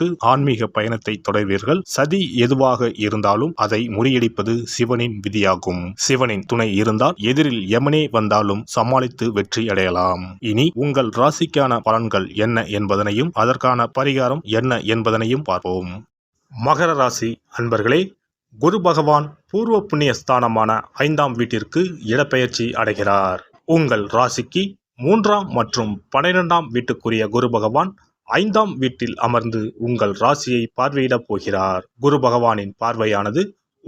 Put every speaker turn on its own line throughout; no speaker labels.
வைத்து ஆன்மீக பயணத்தை தொடர்வீர்கள். சதி எதுவாக இருந்தாலும் அதை முறியடிப்பது சிவனின் விதியாகும். சிவனின் துணை இருந்தால் எதிரில் எமனே வந்தாலும் சமாளித்து வெற்றி அடையலாம். இனி உங்கள் ராசிக்கான பலன்கள் என்ன என்பதனையும் அதற்கான பரிகாரம் என்ன என்பதனையும் பார்ப்போம். மகர ராசி அன்பர்களே குரு பகவான் பூர்வ புண்ணிய ஸ்தானமான ஐந்தாம் வீட்டிற்கு இடப்பெயர்ச்சி அடைகிறார். உங்கள் ராசிக்கு மூன்றாம் மற்றும் பன்னிரெண்டாம் வீட்டுக்குரிய குரு பகவான் ஐந்தாம் வீட்டில் அமர்ந்து உங்கள் ராசியை பார்வையிடப் போகிறார். குரு பகவானின் பார்வையானது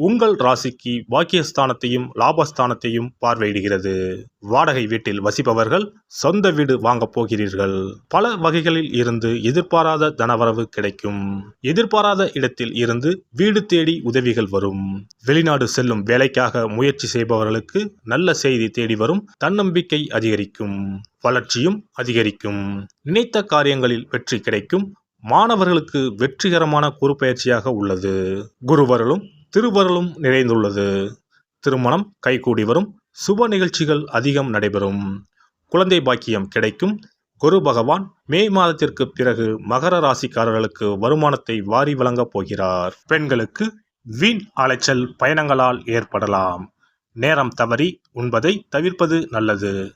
உங்கள் ராசிக்கு பாக்கியஸ்தானத்தையும் லாபஸ்தானத்தையும் பார்வையிடுகிறது. வாடகை வீட்டில் வசிப்பவர்கள் சொந்த வீடு வாங்கப் போகிறீர்கள். பல வகைகளில் இருந்து எதிர்பாராத தனவரவு கிடைக்கும். எதிர்பாராத இடத்தில் இருந்து வீடு தேடி உதவிகள் வரும். வெளிநாடு செல்லும் வேலைக்காக முயற்சி செய்பவர்களுக்கு நல்ல செய்தி தேடி வரும் தன்னம்பிக்கை அதிகரிக்கும். வளர்ச்சியும் அதிகரிக்கும். நினைத்த காரியங்களில் வெற்றி கிடைக்கும். மாணவர்களுக்கு வெற்றிகரமான குறுப்பெயர்ச்சியாக உள்ளது. குருவருளும் திருவருளும் நிறைந்துள்ளது. திருமணம் கைகூடி வரும். சுப நிகழ்ச்சிகள் அதிகம் நடைபெறும். குழந்தை பாக்கியம் கிடைக்கும். குரு பகவான் மே மாதத்திற்கு பிறகு மகர ராசிக்காரர்களுக்கு வருமானத்தை வாரி வழங்கப் போகிறார். பெண்களுக்கு வீண் அலைச்சல் பயணங்களால் ஏற்படலாம். நேரம் தவறி உண்பதை தவிர்ப்பது நல்லது.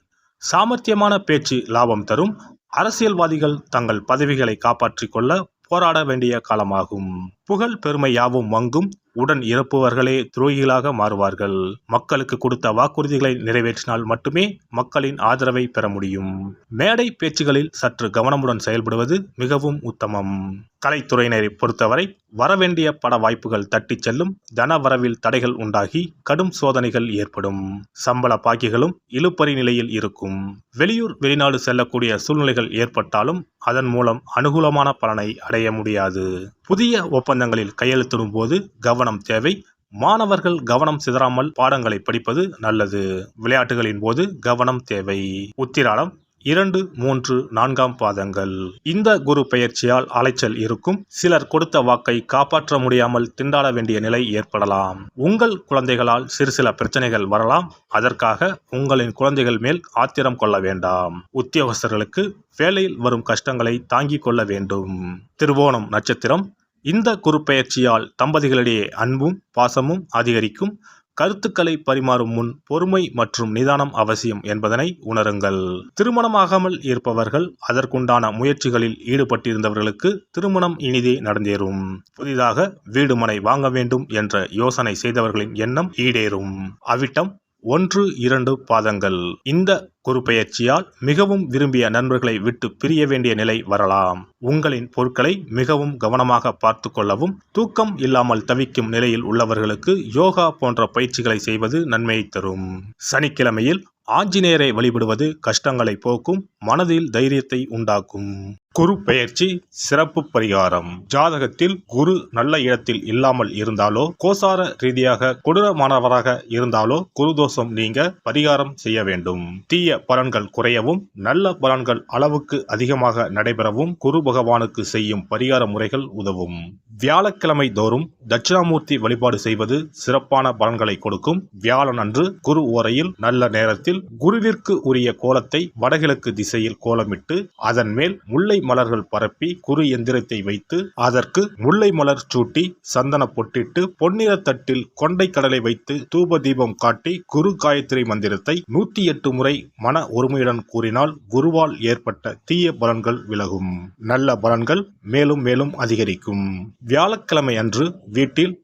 சாமர்த்தியமான பேச்சு லாபம் தரும். அரசியல்வாதிகள் தங்கள் பதவிகளை காப்பாற்றிக் கொள்ள போராட வேண்டிய காலமாகும். புகழ் பெருமை யாவும் மங்கும். உடன் இறப்புவர்களே துரோகிகளாக மாறுவார்கள். மக்களுக்கு கொடுத்த வாக்குறுதிகளை நிறைவேற்றினால் மட்டுமே மக்களின் ஆதரவை பெற முடியும். மேடை பேச்சுகளில் சற்று கவனமுடன் செயல்படுவது மிகவும் உத்தமம். கலைத்துறையினரை பொறுத்தவரை வரவேண்டிய பட வாய்ப்புகள் தட்டிச் செல்லும் தன வரவில் தடைகள் உண்டாகி கடும் சோதனைகள் ஏற்படும். சம்பள பாக்கிகளும் இழுப்பறி நிலையில் இருக்கும். வெளியூர் வெளிநாடு செல்லக்கூடிய சூழ்நிலைகள் ஏற்பட்டாலும் அதன் மூலம் அனுகூலமான பலனை அடைய முடியாது. புதிய ஒப்பந்தங்களில் கையெழுத்திடும் போது கவனம் தேவை. மாணவர்கள் கவனம் சிதறாமல் பாடங்களை படிப்பது நல்லது. விளையாட்டுகளின் போது கவனம் தேவை. உத்திராடம் இரண்டு மூன்று நான்காம் பாதங்கள். இந்த குரு பெயர்ச்சியால் அலைச்சல் இருக்கும். சிலர் கொடுத்த வாக்கை காப்பாற்ற முடியாமல் திண்டாட வேண்டிய நிலை ஏற்படலாம். உங்கள் குழந்தைகளால் சிறு சில பிரச்சனைகள் வரலாம். அதற்காக உங்களின் குழந்தைகள் மேல் ஆத்திரம் கொள்ள வேண்டாம். உத்தியோகஸ்தர்களுக்கு வேலையில் வரும் கஷ்டங்களை தாங்கிக் கொள்ள வேண்டும். திருவோணம் நட்சத்திரம். இந்த குரு பெயர்ச்சியால் தம்பதிகளிடையே அன்பும் பாசமும் அதிகரிக்கும். கருத்துக்களை பரிமாறும் முன் பொறுமை மற்றும் நிதானம் அவசியம் என்பதனை உணருங்கள். திருமணமாகாமல் இருப்பவர்கள் அதற்குண்டான முயற்சிகளில் ஈடுபட்டிருந்தவர்களுக்கு திருமணம் இனிதே நடந்தேறும். புதிதாக வீடு மனை வாங்க வேண்டும் என்ற யோசனை செய்தவர்களின் எண்ணம் ஈடேறும். அவிட்டம் ஒன்று இரண்டு பாதங்கள். இந்த குறுப்பெயர்ச்சியால் மிகவும் விரும்பிய நண்பர்களை விட்டு பிரிய வேண்டிய நிலை வரலாம். உங்களின் பொருட்களை மிகவும் கவனமாக பார்த்து கொள்ளவும் தூக்கம் இல்லாமல் தவிக்கும் நிலையில் உள்ளவர்களுக்கு யோகா போன்ற பயிற்சிகளை செய்வது நன்மையை தரும். சனிக்கிழமையில் ஆஞ்சநேயரை வழிபடுவது கஷ்டங்களை போக்கும் மனதில் தைரியத்தை உண்டாக்கும். குரு பெயர்ச்சி சிறப்பு பரிகாரம். ஜாதகத்தில் குரு நல்ல இடத்தில் இல்லாமல் இருந்தாலோ கோசார ரீதியாக கொடூரமானவராக இருந்தாலோ குரு தோஷம் நீங்க பரிகாரம் செய்ய வேண்டும். தீய பலன்கள் குறையவும் நல்ல பலன்கள் அளவுக்கு அதிகமாக நடைபெறவும் குரு பகவானுக்கு செய்யும் பரிகார முறைகள் உதவும். வியாழக்கிழமை தோறும் தட்சிணாமூர்த்தி வழிபாடு செய்வது சிறப்பான பலன்களை கொடுக்கும். வியாழன் அன்று குரு ஓரையில் நல்ல நேரத்தில் குருவிற்கு உரிய கோலத்தை வடகிழக்கு திசையில் கோலமிட்டு அதன் மேல் முல்லை மலர்கள் பரப்பி குரு எந்திரத்தை வைத்து அதற்கு முல்லை மலர் சூட்டி சந்தன பொட்டிட்டு பொன்னிற தட்டில் கொண்டை கடலை வைத்து தூப தீபம் காட்டி குரு காயத்ரி மந்திரத்தை நூத்தி எட்டு முறை மன ஒருமையுடன் கூறினால் குருவால் ஏற்பட்ட தீய பலன்கள் விலகும். நல்ல பலன்கள் மேலும் மேலும் அதிகரிக்கும். வியாழக்கிழமை அன்று வீட்டில்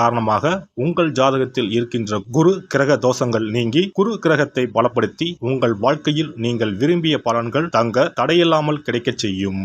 காரணமாக உங்கள் ஜாதகத்தில் இருக்கின்ற குரு கிரக தோஷங்கள் நீங்கி குரு கிரகத்தை பலப்படுத்தி உங்கள் வாழ்க்கையில் நீங்கள் விரும்பிய பலன்கள் தங்க தடையில்லாமல் கிடைக்கச் செய்யும்.